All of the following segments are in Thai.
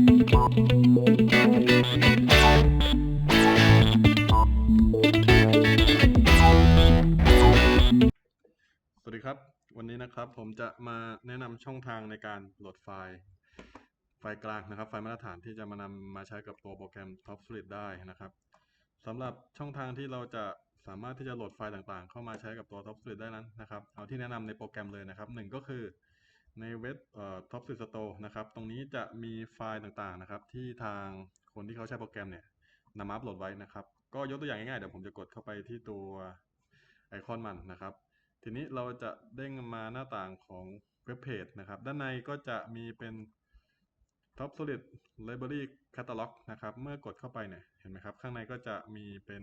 สวัสดีครับ วันนี้นะครับผมจะมาแนะนำช่องทางในการโหลดไฟล์ไฟล์กลางนะครับ ไฟล์มาตรฐานที่จะมานำมาใช้กับตัวโปรแกรม Top Solid ได้นะครับสำหรับช่องทางที่เราจะสามารถที่จะโหลดไฟล์ต่างๆ เข้ามาใช้กับตัว Top Solid ได้นั้นนะครับ เอาที่แนะนำในโปรแกรมเลยนะครับหนึ่งก็คือ ในเว็บเอ่อ Top Solid Store นะครับ ตรงนี้จะมีไฟล์ต่างๆนะครับ ที่ทางคนที่เขาใช้โปรแกรมเนี่ยนำมาอัปโหลดไว้นะครับ ก็ยกตัวอย่างง่ายๆ เดี๋ยวผมจะกดเข้าไปที่ตัวไอคอนมันนะครับ ทีนี้เราจะเด้งมาหน้าต่างของเว็บเพจนะครับ ด้านในก็จะมีเป็น Top Solid Library Catalog นะครับ เมื่อกดเข้าไปเนี่ย เห็นไหมครับ ข้างในก็จะมีเป็น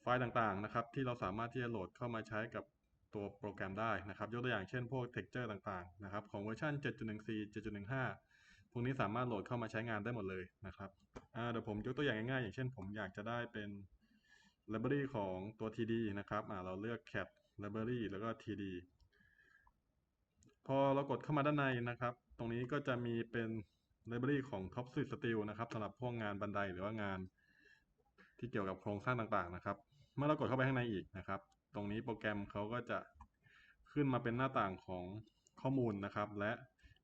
ไฟล์ต่างๆนะครับ ที่เราสามารถที่จะโหลดเข้ามาใช้กับ ตัวโปรแกรมได้นะครับ ยกตัวอย่างเช่นพวก texture ต่างๆนะครับของเวอร์ชัน 7.14 7.15 พวกนี้สามารถโหลดเข้ามาใช้งานได้หมดเลยนะครับเดี๋ยวผมยกตัวอย่างง่ายๆ อย่างเช่นผมอยากจะได้เป็น library ของตัว td นะครับเราเลือก cat library แล้วก็ td พอเรากดเข้ามาด้านในนะครับ ตรงนี้ก็จะมีเป็น library ของ top s u i t steel นะครับสำหรับพวกงานบันไดหรือว่างานที่เกี่ยวกับโครงสร้างต่างๆนะครับ เมื่อเรากดเข้าไปข้างในอีกนะครับ ตรงนี้โปรแกรมเขาก็จะขึ้นมาเป็นหน้าต่างของข้อมูลนะครับ และ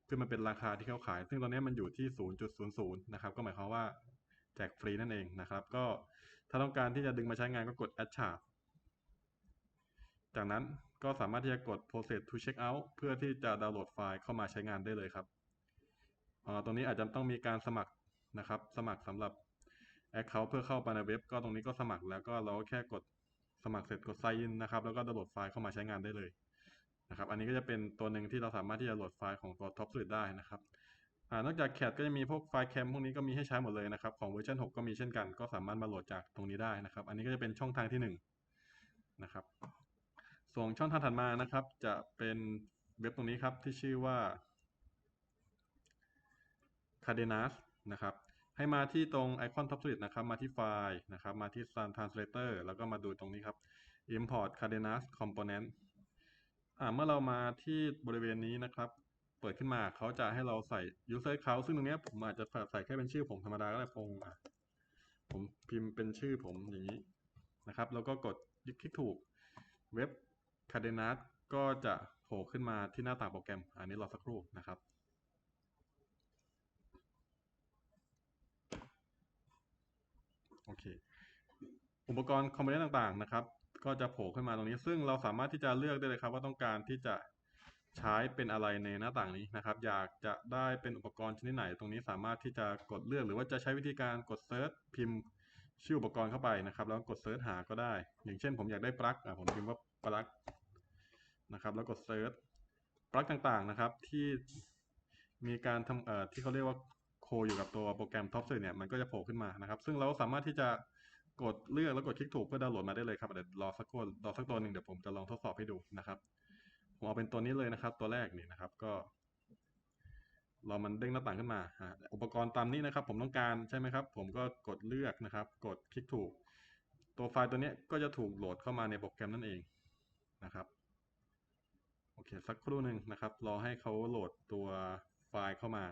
ขึ้นมาเป็นราคาที่เขาขาย ซึ่งตอนนี้มันอยู่ที่ 0.00 นะครับ ก็หมายความว่าแจกฟรีนั่นเองนะครับ ก็ถ้าต้องการที่จะดึงมาใช้งานก็กด add chart จากนั้นก็สามารถที่จะกด process to check out เพื่อที่จะดาวน์โหลดไฟล์เข้ามาใช้งานได้เลยครับตรงนี้อาจจะต้องมีการสมัครนะครับ สมัครสำหรับ account เพื่อเข้าไปในเว็บ ก็ตรงนี้ก็สมัครแล้วก็เราก็แค่กด สมัครเสร็จกด sign in นะครับ แล้วก็ดาวน์โหลดไฟล์เข้ามาใช้งานได้เลยนะครับ อันนี้ก็จะเป็นตัวหนึ่งที่เราสามารถที่จะโหลดไฟล์ของตัว Top Suite ได้นะครับอนอกจาก CAD ก็จะมีพวกไฟล์แคมพวกนี้ก็มีให้ใช้หมดเลยนะครับ ของเวอร์ชัน6 ก็มีเช่นกัน ก็สามารถมาโหลดจากตรงนี้ได้นะครับ อันนี้ก็จะเป็นช่องทางที่หนึ่งนะครับ ส่วนช่องทางถัดมานะครับ จะเป็นเว็บตรงนี้ครับที่ชื่อว่า c a d e n a s นะครับ ให้มาที่ตรงไอคอน Top Solid นะครับ มาที่ไฟล์นะครับ มาที่ Sun Translator แล้วก็มาดูตรงนี้ครับ Import Cardenas Component อ่าเมื่อเรามาที่บริเวณนี้นะครับ เปิดขึ้นมาเขาจะให้เราใส่ user account ซึ่งตรงนี้ผมอาจจะใส่แค่เป็นชื่อผมธรรมดาก็ได้พงษ์อะผมพิมพ์เป็นชื่อผมอย่างนี้นะครับ แล้วก็กดคลิกถูกเว็บ Cardenas ก็จะโผล่ขึ้นมาที่หน้าต่างโปรแกรม อันนี้รอสักครู่นะครับ โอเค อุปกรณ์คอมโพเนนต์ต่างๆนะครับ ก็จะโผล่ขึ้นมาตรงนี้ ซึ่งเราสามารถที่จะเลือกได้เลยครับ ว่าต้องการที่จะใช้เป็นอะไรในหน้าต่างนี้นะครับ อยากจะได้เป็นอุปกรณ์ชนิดไหน ตรงนี้สามารถที่จะกดเลือกหรือว่าจะใช้วิธีการกดเซิร์ชพิมพ์ชื่ออุปกรณ์เข้าไปนะครับ แล้วกดเซิร์ชหาก็ได้ อย่างเช่น ผมอยากได้ปลั๊กผมพิมพ์ว่าปลั๊กนะครับ แล้วกดเซิร์ชปลั๊กต่างๆนะครับที่มีการทำเอ่อที่เขาเรียกว่า คอยู่กับตัวโปรแกรม Top Suite เนี่ยมันก็จะโผล่ขึ้นมานะครับ ซึ่งเราสามารถที่จะกดเลือกแล้วกดคลิกถูกเพื่อดาวน์โหลดมาได้เลยครับเดี๋ยวรอสักครู่รอสักตัวหนึ่งเดี๋ยวผมจะลองทดสอบให้ดูนะครับผมเอาเป็นตัวนี้เลยนะครับ ตัวแรกนี่นะครับก็รอมันเด้งหน้าต่างขึ้นมาอุปกรณ์ตามนี้นะครับ ผมต้องการใช่ไหมครับ ผมก็กดเลือกนะครับ กดคลิกถูก ตัวไฟล์ตัวนี้ก็จะถูกโหลดเข้ามาในโปรแกรมนั่นเองนะครับโอเคสักครู่หนึ่งนะครับ รอให้เขาโหลดตัวไฟล์เข้ามา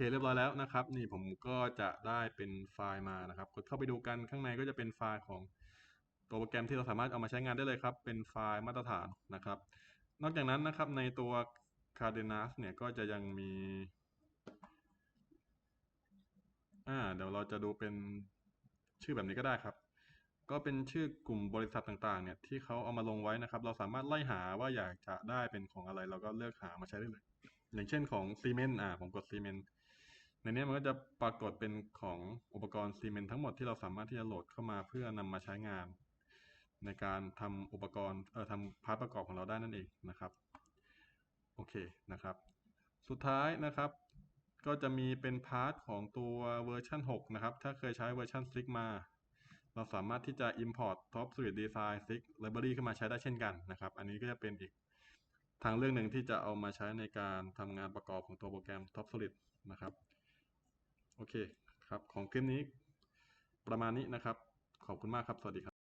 เคเรียบร้อยแล้วนะครับ นี่ผมก็จะได้เป็นไฟล์มานะครับ กดเข้าไปดูกันข้างในก็จะเป็นไฟล์ของตัวโปรแกรมที่เราสามารถเอามาใช้งานได้เลยครับ เป็นไฟล์มาตรฐานนะครับ นอกจากนั้นนะครับในตัว Cardenas เนี่ยก็จะยังมีอ่าเดี๋ยวเราจะดูเป็นชื่อแบบนี้ก็ได้ครับ ก็เป็นชื่อกลุ่มบริษัทต่างๆ เนี่ยที่เขาเอามาลงไว้นะครับ เราสามารถไล่หาว่าอยากจะได้เป็นของอะไร เราก็เลือกหามาใช้ได้เลย อย่างเช่นของซีเมนต์อ่าผมกดซีเมนต์ ในนี้มันก็จะปรากฏเป็นของอุปกรณ์ซีเมนต์ทั้งหมดที่เราสามารถที่จะโหลดเข้ามาเพื่อนำมาใช้งาน ในการทำอุปกรณ์เอ่อทำพาร์ทประกอบของเราได้นั่นเองนะครับโอเคนะครับ สุดท้ายนะครับก็จะมีเป็นพาร์ทของตัวเวอร์ชัน6 นะครับ ถ้าเคยใช้เวอร์ชัน6มาเราสามารถที่จะ import Top Suite Design 6 Library ขึ้นมาใช้ได้เช่นกันนะครับ อันนี้ก็จะเป็นอีกทางเรื่องหนึ่งที่จะเอามาใช้ในการทำงานประกอบของตัวโปรแกรม Top Suite นะครับ โอเคครับของคลิปนี้ประมาณนี้นะครับ ขอบคุณมากครับ สวัสดีครับ